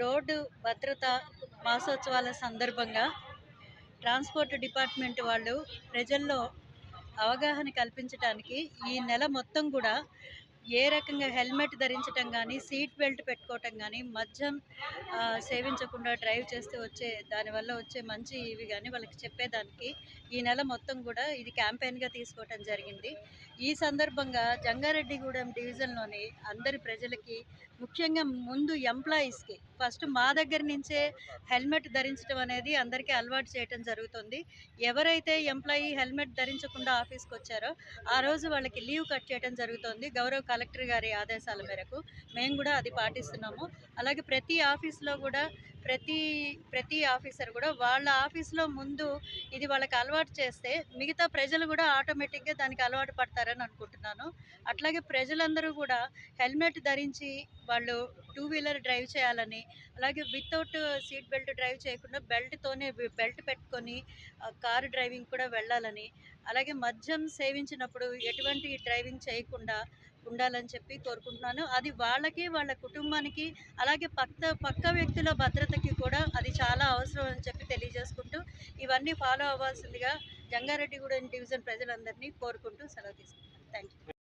Road భద్రత మాసోత్సవాల సందర్భంగా transport department వాళ్ళు ప్రజల్లో అవగాహన కల్పించడానికి ఈ నెల మొత్తం కూడా ఏ రకంగా హెల్మెట్ ధరించడం కానీ సీట్ బెల్ట్ పెట్టుకోవటం కానీ మద్యం సేవించకుండా డ్రైవ్ చేస్తే వచ్చే దానివల్ల వచ్చే మంచి ఇవి కానీ వాళ్ళకి చెప్పేదానికి ఈ నెల మొత్తం కూడా ఇది క్యాంపెయిన్గా తీసుకోవటం జరిగింది. ఈ సందర్భంగా జంగారెడ్డిగూడెం డివిజన్లోని అందరి ప్రజలకి ముఖ్యంగా ముందు ఎంప్లాయీస్కి ఫస్ట్ మా దగ్గర నుంచే హెల్మెట్ ధరించడం అనేది అందరికీ అలవాటు చేయటం జరుగుతుంది. ఎవరైతే ఎంప్లాయీ హెల్మెట్ ధరించకుండా ఆఫీస్కి వచ్చారో ఆ రోజు వాళ్ళకి లీవ్ కట్ చేయడం జరుగుతుంది గౌరవ కలెక్టర్ గారి ఆదేశాల మేరకు. మేము కూడా అది పాటిస్తున్నాము. అలాగే ప్రతి ఆఫీస్లో కూడా ప్రతి ప్రతి ఆఫీసర్ కూడా వాళ్ళ ఆఫీస్లో ముందు ఇది వాళ్ళకి అలవాటు చేస్తే మిగతా ప్రజలు కూడా ఆటోమేటిక్గా దానికి అలవాటు పడతారని అనుకుంటున్నాను. అట్లాగే ప్రజలందరూ కూడా హెల్మెట్ ధరించి వాళ్ళు టూ వీలర్ డ్రైవ్ చేయాలని అలాగే వితౌట్ సీట్ బెల్ట్ డ్రైవ్ చేయకుండా బెల్ట్తోనే బెల్ట్ పెట్టుకొని కారు డ్రైవింగ్ కూడా వెళ్ళాలని అలాగే మద్యం సేవించినప్పుడు ఎటువంటి డ్రైవింగ్ చేయకుండా ఉండాలని చెప్పి కోరుకుంటున్నాను. అది వాళ్ళకి వాళ్ళ కుటుంబానికి అలాగే పక్క పక్క వ్యక్తుల భద్రతకి కూడా అది చాలా అవసరం అని చెప్పి తెలియజేసుకుంటూ ఇవన్నీ ఫాలో అవ్వాల్సిందిగా జంగారెడ్డిగూడెం డివిజన్ ప్రజలందరినీ కోరుకుంటూ సెలవు తీసుకుంటాను థ్యాంక్ యూ